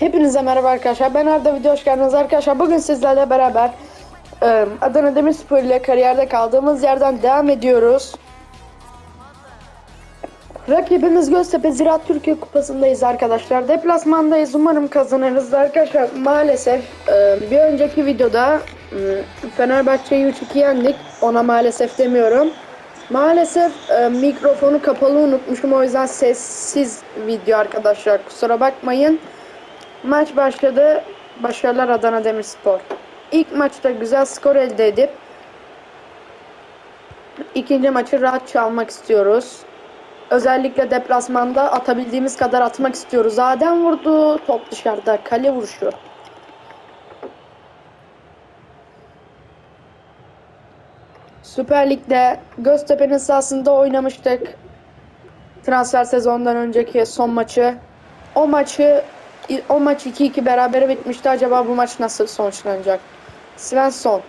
Hepinize merhaba arkadaşlar. Ben Arda video hoş geldiniz arkadaşlar. Bugün sizlerle beraber e, Adana Demirspor ile kariyerde kaldığımız yerden devam ediyoruz. Rakibimiz Göztepe Ziraat Türkiye Kupası'ndayız arkadaşlar. Deplasmandayız. Umarım kazanırız arkadaşlar. Maalesef e, bir önceki videoda e, Fenerbahçe'yi 3-2 yendik. Ona maalesef demiyorum. Maalesef mikrofonu kapalı unutmuşum. O yüzden sessiz video arkadaşlar. Kusura bakmayın. Maç başladı. Başarılar Adana Demirspor. İlk maçta güzel skor elde edip ikinci maçı rahat çalmak istiyoruz. Özellikle deplasmanda atabildiğimiz kadar atmak istiyoruz. Adem vurdu. Top dışarıda. Kale vuruşu. Süper Lig'de Göztepe'nin sahasında oynamıştık. Transfer sezonundan önceki son maçı. O maçı o maç 2-2 berabere bitmişti. Acaba bu maç nasıl sonuçlanacak? Svensson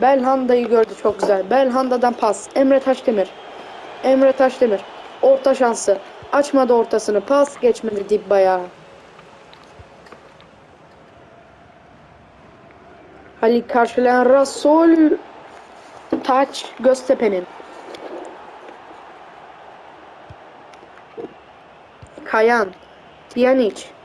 Belhanda'yı gördü çok güzel. Belhanda'dan pas. Emre Taşdemir. Emre Taşdemir. Orta şansı. Açmadı ortasını. Pas geçmedi Dibba'ya. Halil karşılayan Rasul Taç Göztepe'nin. Kayan. Tiyanic.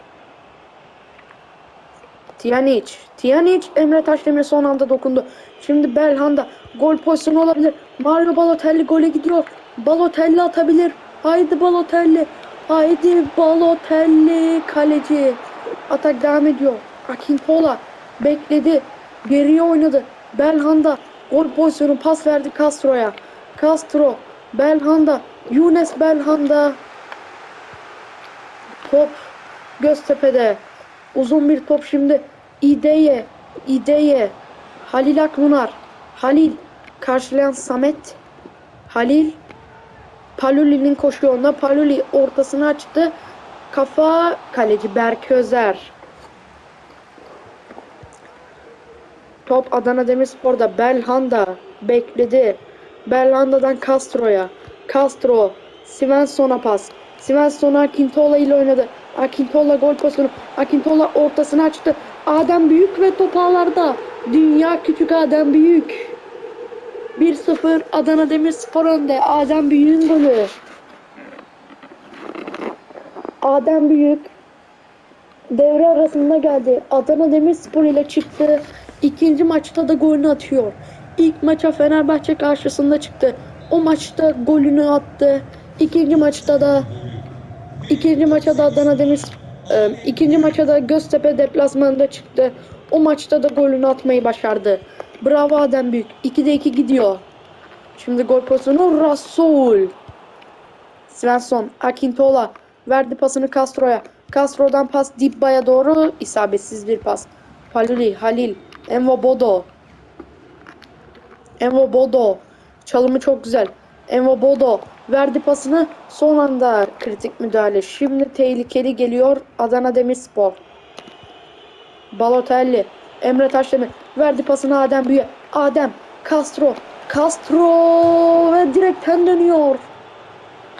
Tiyanic. Tiyanic Emre Taşdemir son anda dokundu. Şimdi Belhanda gol pozisyonu olabilir. Mario Balotelli gole gidiyor. Balotelli atabilir. Haydi Balotelli. Haydi Balotelli kaleci. Atak devam ediyor. Akintola bekledi. Geriye oynadı. Belhanda gol pozisyonu pas verdi Castro'ya. Castro Belhanda Younes Belhanda Top Göztepe'de. Uzun bir top şimdi. İdeye. İdeye. Halil Akmunar. Halil. Karşılayan Samet. Halil. Paluli'nin koşu yoluna. Paluli ortasını açtı. Kafa kaleci Berk Özer. Top Adana Demirspor'da. Belhanda. Bekledi. Belhanda'dan Castro'ya. Castro. Svensson'a pas. Svensson Akintola ile oynadı. Akintola gol pozisyonu. Akintola ortasını açtı. Adem Büyük ve top ağlarda. Dünya küçük Adem Büyük. 1-0 Adana Demirspor önde. Adem Büyük'ün golü. Adem Büyük devre arasında geldi. Adana Demirspor ile çıktı. İkinci maçta da golünü atıyor. İlk maça Fenerbahçe karşısında çıktı. O maçta golünü attı. İkinci maçta da ikinci maça da Adana Demir e, ikinci maça da Göztepe deplasmanında çıktı. O maçta da golünü atmayı başardı. Bravo Adem Büyük. 2'de 2 gidiyor. Şimdi gol pozisyonu Rasul. Svensson, Akintola verdi pasını Castro'ya. Castro'dan pas Dibba'ya doğru isabetsiz bir pas. Paluli, Halil, Envo Bodo. Envo Bodo. Çalımı çok güzel. Envo Bodo verdi pasını. Son anda kritik müdahale. Şimdi tehlikeli geliyor Adana Demirspor. Balotelli. Emre Taşdemir verdi pasını Adem Büyü. Adem. Castro. Castro ve direkten dönüyor.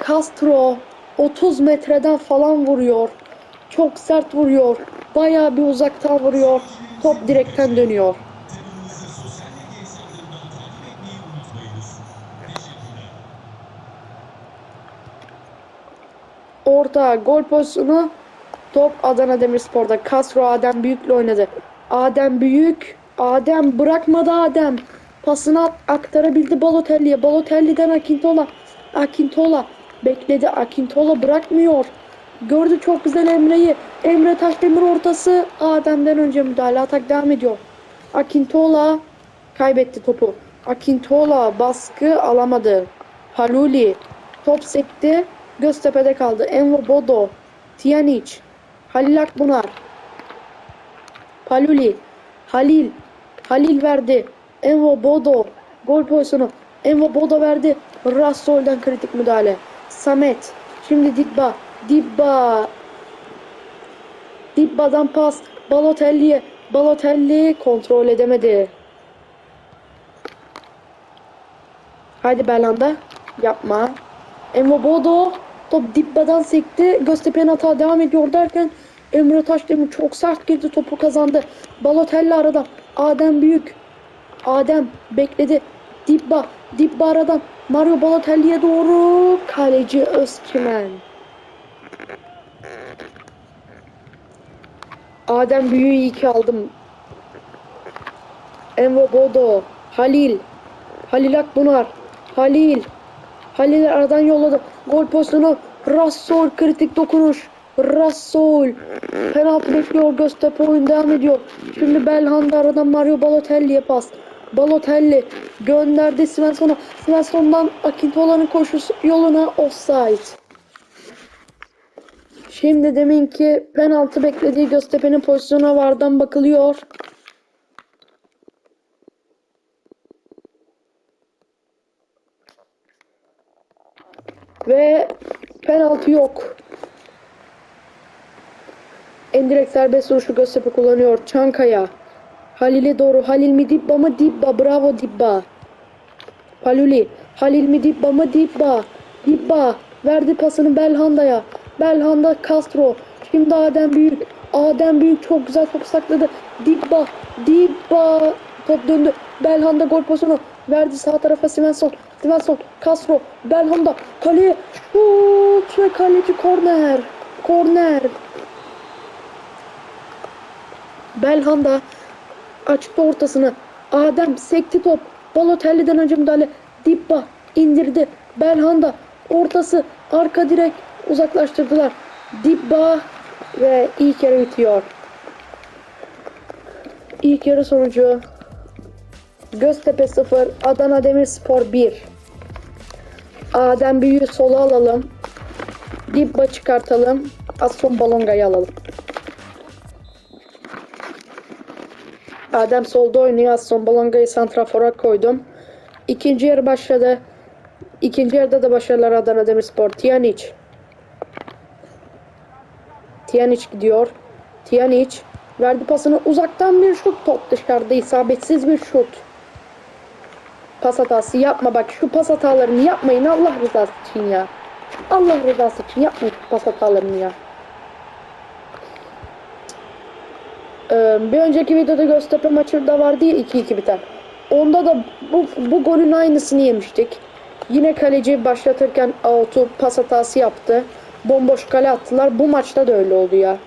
Castro 30 metreden falan vuruyor. Çok sert vuruyor. Bayağı bir uzaktan vuruyor. Top direkten dönüyor. Orta gol pozisyonu. Top Adana Demirspor'da. Castro Adem Büyük'le oynadı. Adem Büyük. Adem bırakmadı Adem. Pasını aktarabildi Balotelli'ye. Balotelli'den Akintola. Akintola bekledi. Akintola bırakmıyor. Gördü çok güzel Emre'yi. Emre Taşdemir ortası. Adem'den önce müdahale. Atak devam ediyor. Akintola kaybetti topu. Akintola baskı alamadı. Haluli top sekti. Göztepe'de kaldı. Envo Bodo. Tiyanic. Halil Akbunar. Paluli. Halil. Halil verdi. Envo Bodo. Gol pozisyonu. Envo Bodo verdi. Rassol'dan kritik müdahale. Samet. Şimdi Dibba. Dibba. Dibba'dan pas. Balotelli'ye. Balotelli kontrol edemedi. Haydi Belanda. Yapma. Envo Bodo top Dibba'dan sekti. Göztepe'nin hata devam ediyor derken Emre Taşdemir çok sert girdi topu kazandı. Balotelli aradan. Adem Büyük. Adem bekledi. Dibba. Dibba aradan. Mario Balotelli'ye doğru. Kaleci Özçimen. Adem Büyük'ü iyi ki aldım. Envo Bodo. Halil. Halil Akbunar. Halil. Halil aradan yolladı. Gol pozisyonu. Rassol kritik dokunuş. Rassol. Penaltı bekliyor. Göztepe oyun devam ediyor. Şimdi Belhanda aradan Mario Balotelli'ye pas. Balotelli gönderdi Svensson'a. Svensson'dan Akintola'nın koşusu yoluna offside. Şimdi deminki penaltı beklediği Göztepe'nin pozisyona vardan bakılıyor. Ve penaltı yok. En direkt serbest vuruşu Göztepe kullanıyor. Çankaya. Halil'e doğru. Halil mi Dibba mı? Dibba. Bravo Dibba. Paluli. Halil mi Dibba mı? Dibba. Dibba. Verdi pasını Belhanda'ya. Belhanda Castro. Şimdi Adem Büyük. Adem Büyük çok güzel top sakladı. Dibba. Dibba. Top döndü. Belhanda gol pozisyonu. Verdi sağ tarafa Svensson. Svensson. Castro. Belhanda. Kaleye. Şut ve kaleci korner. Korner. Belhanda açtı ortasını. Adem sekti top. Balotelli'den önce müdahale. Dibba indirdi. Belhanda ortası arka direk uzaklaştırdılar. Dibba ve ilk yarı bitiyor. İlk yarı sonucu Göztepe 0, Adana Demirspor 1. Adem Büyü'yü sola alalım. Dibba çıkartalım. Aston Balonga'yı alalım. Adem solda oynuyor. Aston Balonga'yı santrafora koydum. İkinci yarı başladı. İkinci yarıda da başarılar Adana Demirspor. Tiyanic. Tiyanic gidiyor. Tiyanic verdi pasını uzaktan bir şut top dışarıda isabetsiz bir şut. Pas hatası yapma bak şu pas hatalarını yapmayın Allah rızası için ya. Allah rızası için yapmayın şu pas hatalarını ya. Ee, bir önceki videoda Göztepe maçı da vardı ya 2-2 biten. Onda da bu, bu golün aynısını yemiştik. Yine kaleci başlatırken out'u pas hatası yaptı. Bomboş kale attılar. Bu maçta da öyle oldu ya.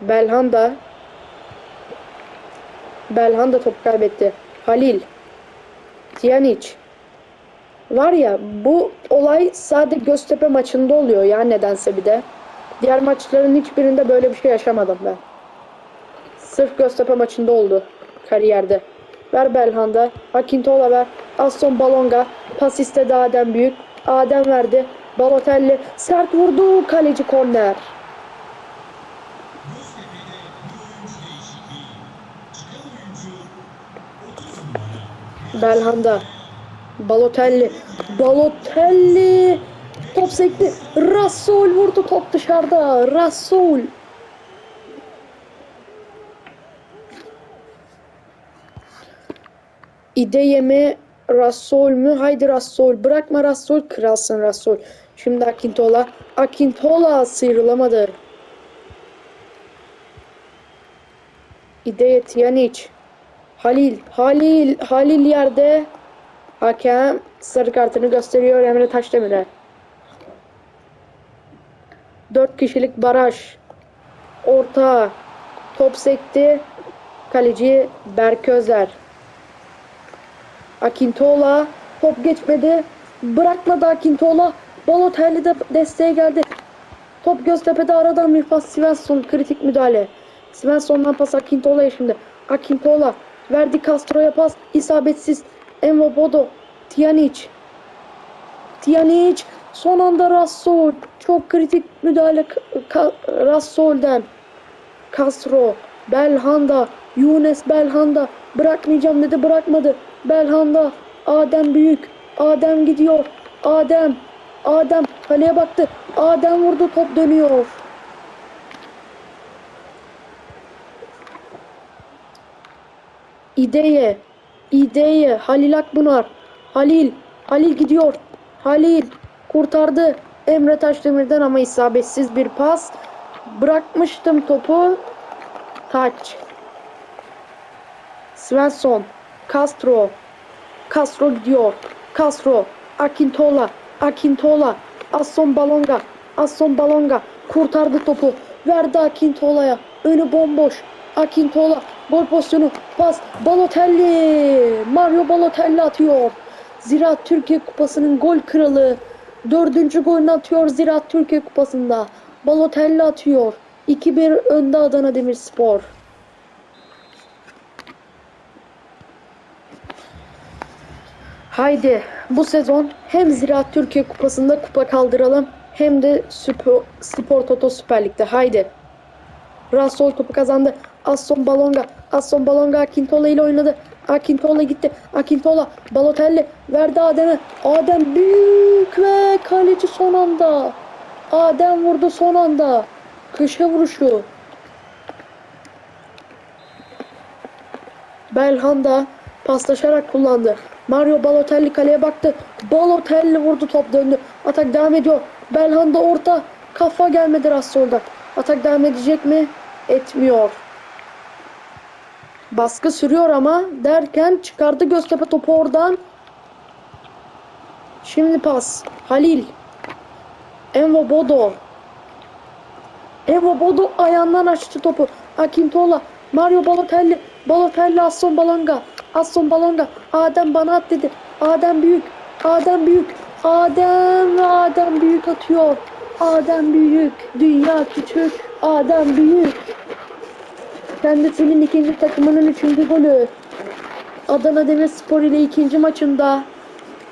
Belhanda Belhanda top kaybetti. Halil Tiyanic Var ya bu olay sadece Göztepe maçında oluyor ya nedense bir de. Diğer maçların hiçbirinde böyle bir şey yaşamadım ben. Sırf Göztepe maçında oldu kariyerde. Ver Belhanda. Akintola ver. Aston Balonga. Pas istedi Adem Büyük. Adem verdi. Balotelli sert vurdu. Kaleci korner. Belhanda. Balotelli. Balotelli. Top sekti. Rasul vurdu top dışarıda. Rasul. İdeye mi? Rasul mü? Haydi Rasul. Bırakma Rasul. Kralsın Rasul. Şimdi Akintola. Akintola sıyrılamadı. İdeye Tiyanic. Halil. Halil. Halil yerde. Hakem sarı kartını gösteriyor Emre Taşdemir'e. 4 kişilik baraj. Orta. Top sekti. Kaleci Berk Özer. Akintola. Top geçmedi. Bırakmadı Akintola. Balotelli de desteğe geldi. Top Göztepe'de aradan bir pas Svensson kritik müdahale. Svensson'dan pas Akintola'ya şimdi. Akintola verdi Castro'ya pas isabetsiz. Envo Bodo Tiyanic Tiyanic son anda Rassol çok kritik müdahale Ka- Rassol'den Castro Belhanda Younes Belhanda. Bırakmayacağım dedi bırakmadı. Belhanda Adem Büyük. Adem gidiyor. Adem Adem kaleye baktı. Adem vurdu top dönüyor İdeye İdeye Halil Akbunar Halil Halil gidiyor Halil Kurtardı Emre Taşdemir'den ama isabetsiz bir pas. Bırakmıştım topu. Taç. Svensson. Castro. Castro gidiyor. Castro. Akintola. Akintola. Asson Balonga. Asson Balonga. Kurtardı topu. Verdi Akintola'ya. Önü bomboş. Akintola. Gol pozisyonu. Pas. Balotelli. Mario Balotelli atıyor. Ziraat Türkiye Kupası'nın gol kralı. Dördüncü golünü atıyor Ziraat Türkiye Kupası'nda. Balotelli atıyor. 2-1 önde Adana Demirspor. Haydi bu sezon hem Ziraat Türkiye Kupası'nda kupa kaldıralım hem de Spor, Spor Toto Süper Lig'de. Haydi. Rassol topu kazandı. Asson Balonga. Asson Balonga Akintola ile oynadı. Akintola gitti. Akintola Balotelli verdi Adem'e. Adem büyük ve kaleci son anda. Adem vurdu son anda. Köşe vuruşu. Belhanda paslaşarak kullandı. Mario Balotelli kaleye baktı. Balotelli vurdu top döndü. Atak devam ediyor. Belhanda orta. Kafa gelmedi Rassol'dan. Atak devam edecek mi? Etmiyor. Baskı sürüyor ama derken çıkardı Göztepe topu oradan. Şimdi pas. Halil. Envo Bodo. Envo Bodo ayağından açtı topu. Akintola. Mario Balotelli. Balotelli Aston Balonga. Aston Balonga. Adem bana at dedi. Adem büyük. Adem büyük. Adem Adem büyük atıyor. Adem büyük. Dünya küçük. Adem büyük. Kendisinin ikinci takımının üçüncü golü. Adana Demirspor ile ikinci maçında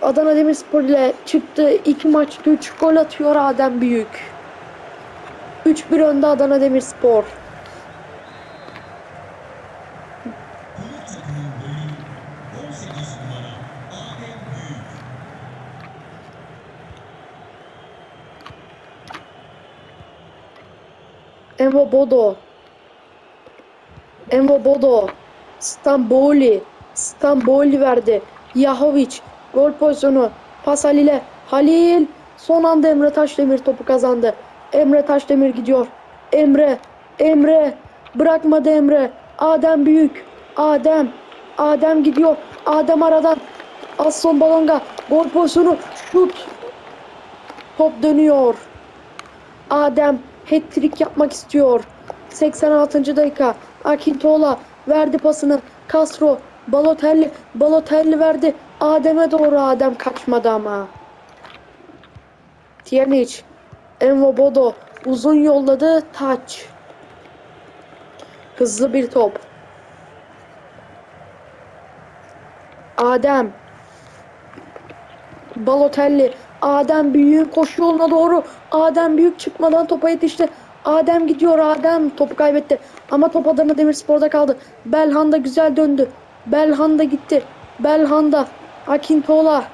Adana Demirspor ile çıktı. iki maçta 3 gol atıyor Adem Büyük. 3-1 önde Adana Demirspor. Envo Bodo. Envo Bodo. Stamboli. Stamboli verdi. Yahovic. Gol pozisyonu. Pas Halil'e. Halil. Son anda Emre Taşdemir topu kazandı. Emre Taşdemir gidiyor. Emre. Emre. Bırakmadı Emre. Adem büyük. Adem. Adem gidiyor. Adem aradan. Asson Balonga. Gol pozisyonu. Şut. Top dönüyor. Adem hat-trick yapmak istiyor. 86. dakika. Akintola verdi pasını. Castro, Balotelli, Balotelli verdi. Adem'e doğru Adem kaçmadı ama. Tiernic, Envo Bodo uzun yolladı. Taç. Hızlı bir top. Adem. Balotelli. Adem Büyük'ün koşu yoluna doğru. Adem Büyük çıkmadan topa yetişti. Adem gidiyor. Adem topu kaybetti. Ama top Adana Demirspor'da kaldı. Belhanda güzel döndü. Belhanda gitti. Belhanda. Akintola.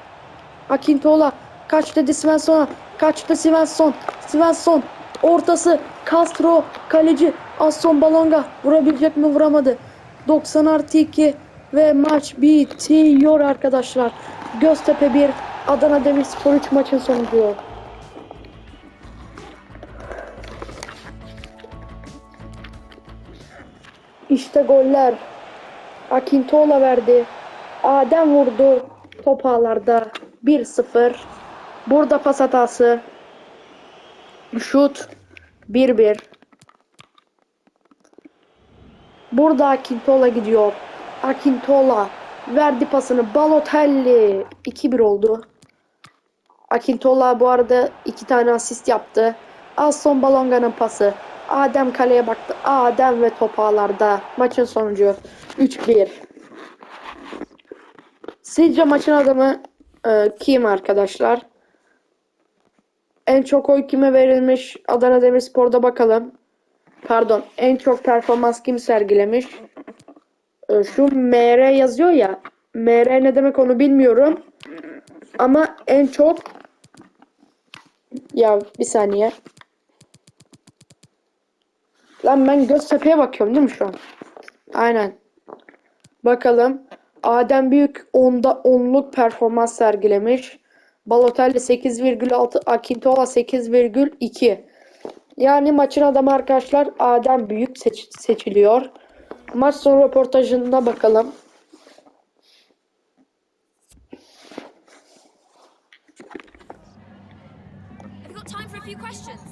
Akintola. Kaç dedi Svensson'a. Kaçtı Svensson. Svensson. Ortası. Castro. Kaleci. Aston Balonga. Vurabilecek mi? Vuramadı. 90 artı 2 ve maç bitiyor arkadaşlar. Göztepe 1, Adana Demirspor 3 maçın sonucu. İşte goller. Akintola verdi. Adem vurdu. Top ağlarda 1-0. Burada pas hatası. Şut 1-1. Burada Akintola gidiyor. Akintola verdi pasını. Balotelli 2-1 oldu. Akintola bu arada iki tane asist yaptı. Aston Balonga'nın pası. Adem kaleye baktı. Adem ve top ağlarda. Maçın sonucu 3-1. Sizce maçın adamı e, kim arkadaşlar? En çok oy kime verilmiş? Adana Demirspor'da bakalım. Pardon. En çok performans kim sergilemiş? E, Şu MR yazıyor ya. MR ne demek onu bilmiyorum. Ama en çok ya bir saniye. Lan ben Göztepe'ye bakıyorum değil mi şu an? Aynen. Bakalım. Adem Büyük onda onluk performans sergilemiş. Balotelli 8,6, Akintola 8,2. Yani maçın adamı arkadaşlar Adem Büyük seç- seçiliyor. Maç sonu röportajına bakalım. Have you got time for a few questions?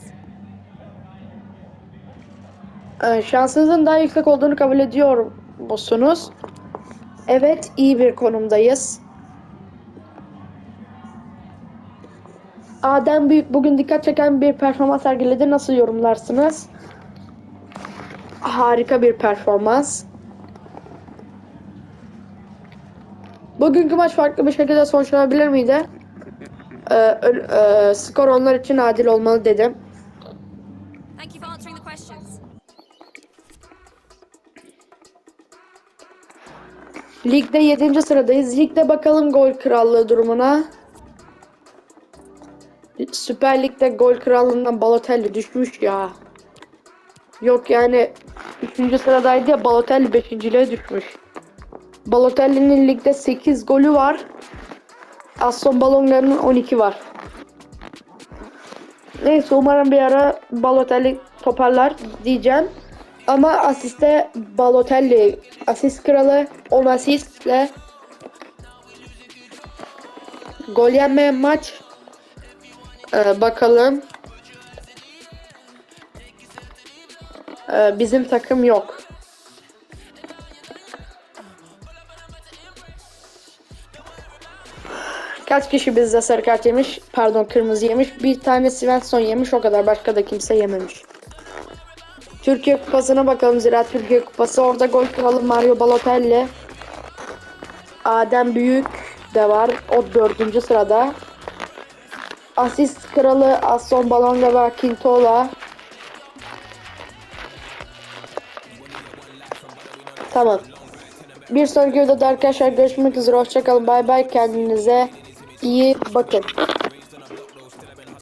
Ee, şansınızın daha yüksek olduğunu kabul ediyor musunuz? Evet, iyi bir konumdayız. Adem Büyük bugün dikkat çeken bir performans sergiledi. Nasıl yorumlarsınız? Harika bir performans. Bugünkü maç farklı bir şekilde sonuçlanabilir miydi? Ee, e, skor onlar için adil olmalı dedim. Ligde 7. sıradayız. Ligde bakalım gol krallığı durumuna. Süper Lig'de gol krallığından Balotelli düşmüş ya. Yok yani 3. sıradaydı ya Balotelli 5.liğe düşmüş. Balotelli'nin ligde 8 golü var. Aston Balonlar'ın 12 var. Neyse umarım bir ara Balotelli toparlar diyeceğim. Ama asiste Balotelli asist kralı 10 asistle gol yenmeyen maç Ee, bakalım Ee, bizim takım yok. Kaç kişi bizde sarı kart yemiş? Pardon kırmızı yemiş. Bir tane Svensson yemiş o kadar. Başka da kimse yememiş. Türkiye Kupası'na bakalım. Zira Türkiye Kupası. Orada gol kralı Mario Balotelli. Adem Büyük de var. O dördüncü sırada. Asist kralı Aston Balonga ve Akintola. Tamam. Bir sonraki videoda arkadaşlar görüşmek üzere. Hoşçakalın. Bay bay. Kendinize iyi bakın.